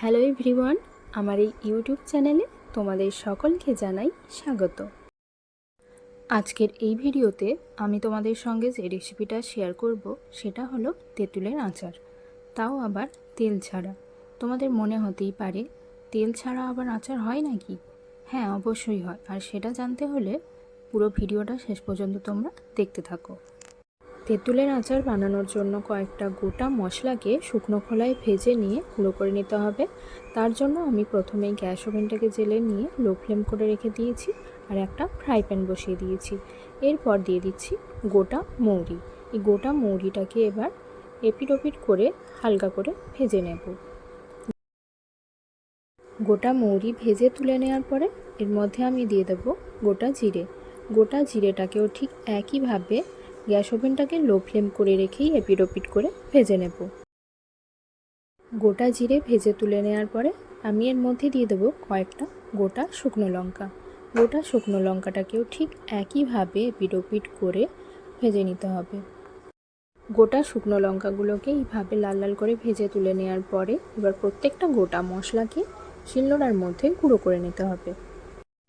Hello everyone, আমার এই YouTube চ্যানেলে তোমাদের সকলকে জানাই স্বাগত। আজকের এই ভিডিওতে আমি তোমাদের সঙ্গে যে রেসিপিটা শেয়ার করব, সেটা হলো তেঁতুলের আচার। তাও আবার তেল ছাড়া। তোমাদের মনে হতেই পারে, তেল ছাড়া আবার আচার হয় নাকি? হ্যাঁ অবশ্যই হয়। আর সেটা জানতে হলে পুরো ভিডিওটা শেষ পর্যন্ত তোমরা দেখতে থাকো। তেঁতুলের আচার বানানোর জন্য কয়েকটা গোটা মশলাকে শুকনো খোলায় ভেজে নিয়ে গুঁড়ো করে নিতে হবে। তার জন্য আমি প্রথমেই গ্যাস ওভেনটাকে জেলে নিয়ে লো ফ্লেম করে রেখে দিয়েছি আর একটা ফ্রাই প্যান বসিয়ে দিয়েছি। এরপর দিয়ে দিচ্ছি গোটা মৌরি। এই গোটা মৌরিটাকে এবার এপিট ওপিট করে হালকা করে ভেজে নেব। গোটা মৌরি ভেজে তুলে নেওয়ার পরে এর মধ্যে আমি দিয়ে দেবো গোটা জিরে। গোটা জিরেটাকেও ঠিক একইভাবে গ্যাস ওভেনটাকে লো ফ্লেম করে রেখেই এপিট ওপিট করে ভেজে নেব। গোটা জিরে ভেজে তুলে নেওয়ার পরে আমি এর মধ্যে দিয়ে দেবো কয়েকটা গোটা শুকনো লঙ্কা। গোটা শুকনো লঙ্কাটাকেও ঠিক একইভাবে এপিট ওপিট করে ভেজে নিতে হবে। গোটা শুকনো লঙ্কাগুলোকে এইভাবে লাল লাল করে ভেজে তুলে নেওয়ার পরে এবার প্রত্যেকটা গোটা মশলাকে শিলনোড়ার মধ্যে গুঁড়ো করে নিতে হবে।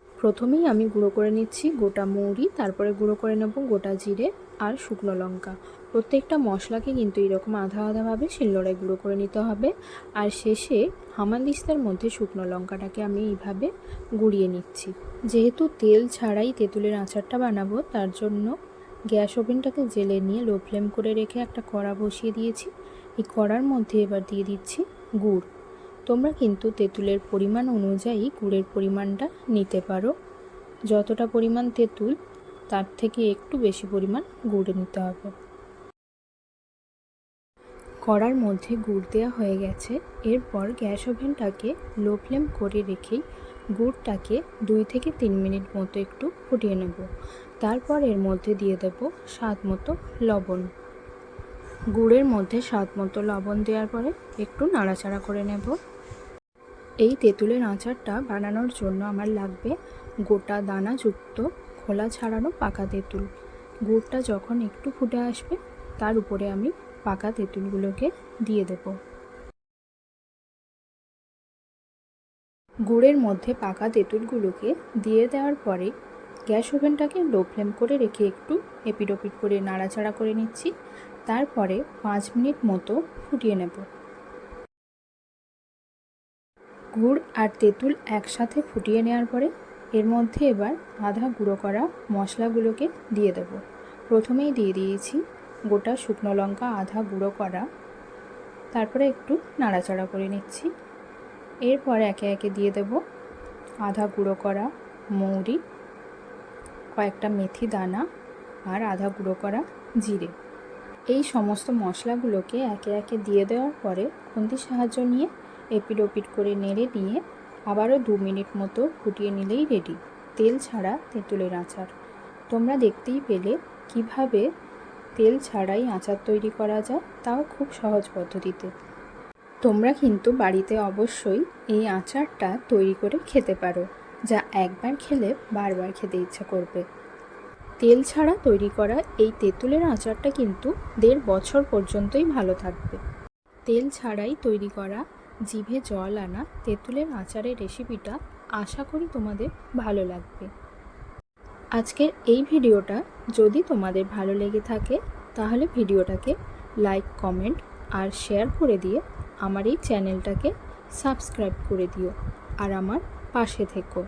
প্রথমেই আমি গুঁড়ো করে নিচ্ছি গোটা মৌরি, তারপরে গুঁড়ো করে নেব গোটা জিরে আর শুকনো লঙ্কা। প্রত্যেকটা মশলাকে কিন্তু এরকম আধা আধাভাবে শিলনোড়ায় গুঁড়ো করে নিতে হবে। আর শেষে হামানদিস্তার মধ্যে শুকনো লঙ্কাটাকে আমি এইভাবে গুঁড়িয়ে নিচ্ছি। যেহেতু তেল ছাড়াই তেঁতুলের আচারটা বানাবো, তার জন্য গ্যাস ওভেনটাকে জেলে নিয়ে লো ফ্লেম করে রেখে একটা কড়া বসিয়ে দিয়েছি। এই কড়ার মধ্যে এবার দিয়ে দিচ্ছি গুড়। তোমরা কিন্তু তেঁতুলের পরিমাণ অনুযায়ী গুড়ের পরিমাণটা নিতে পারো। যতটা পরিমাণ তেঁতুল তার থেকে একটু বেশি পরিমাণ গুড় নিতে হবে। কড়ার মধ্যে গুড় দেওয়া হয়ে গেছে। এরপর গ্যাস ওভেনটাকে লো ফ্লেম করে রেখেই গুড়টাকে দুই থেকে তিন মিনিট মতো একটু ফুটিয়ে নেব। তারপর এর মধ্যে দিয়ে দেব স্বাদ মতো লবণ। গুড়ের মধ্যে স্বাদ মতো লবণ দেওয়ার পরে একটু নাড়াচাড়া করে নেব। এই তেঁতুলের আচারটা বানানোর জন্য আমার লাগবে গোটা দানাযুক্ত খোলা ছাড়ানো পাকা তেঁতুল। গুড়টা যখন একটু ফুটে আসবে, তার উপরে আমি পাকা তেঁতুলগুলোকে দিয়ে দেব। গুড়ের মধ্যে পাকা তেঁতুলগুলোকে দিয়ে দেওয়ার পরে গ্যাস ওভেনটাকে লো ফ্লেম করে রেখে একটু এপিডোপিট করে নাড়াচাড়া করে নিচ্ছি। তারপরে পাঁচ মিনিট মতো ফুটিয়ে নেব। গুড় আর তেঁতুল একসাথে ফুটিয়ে নেওয়ার পরে এর মধ্যে এবার আধা গুঁড়ো করা মশলাগুলোকে দিয়ে দেব। প্রথমেই দিয়ে দিয়েছি গোটা শুকনো লঙ্কা আধা গুঁড়ো করা। তারপরে একটু নাড়াচাড়া করে নিচ্ছি। এরপর একে একে দিয়ে দেব আধা গুঁড়ো করা মৌরি, কয়েকটা মেথি দানা আর আধা গুঁড়ো করা জিরে। এই সমস্ত মশলাগুলোকে একে একে দিয়ে দেওয়ার পরে খুন্তির সাহায্য নিয়ে এপিড ওপিড করে নেড়ে নিয়ে আবারও দু মিনিট মতো ফুটিয়ে নিলেই রেডি তেল ছাড়া তেঁতুলের আচার। তোমরা দেখতেই পেলে কীভাবে তেল ছাড়াই আচার তৈরি করা যায়, তাও খুব সহজ পদ্ধতিতে। তোমরা কিন্তু বাড়িতে অবশ্যই এই আচারটা তৈরি করে খেতে পারো, যা একবার খেলে বারবার খেতে ইচ্ছা করবে। তেল ছাড়া তৈরি করা এই তেঁতুলের আচারটা কিন্তু দেড় বছর পর্যন্তই ভালো থাকবে। তেল ছাড়াই তৈরি করা জিভে জল আনা তেঁতুলের আচারের রেসিপিটা আশা করি তোমাদের ভালো লাগবে। আজকের এই ভিডিওটা যদি তোমাদের ভালো লেগে থাকে, তাহলে ভিডিওটাকে লাইক কমেন্ট আর শেয়ার করে দিয়ে আমার এই চ্যানেলটাকে সাবস্ক্রাইব করে দিও আর আমার পাশে থেকো।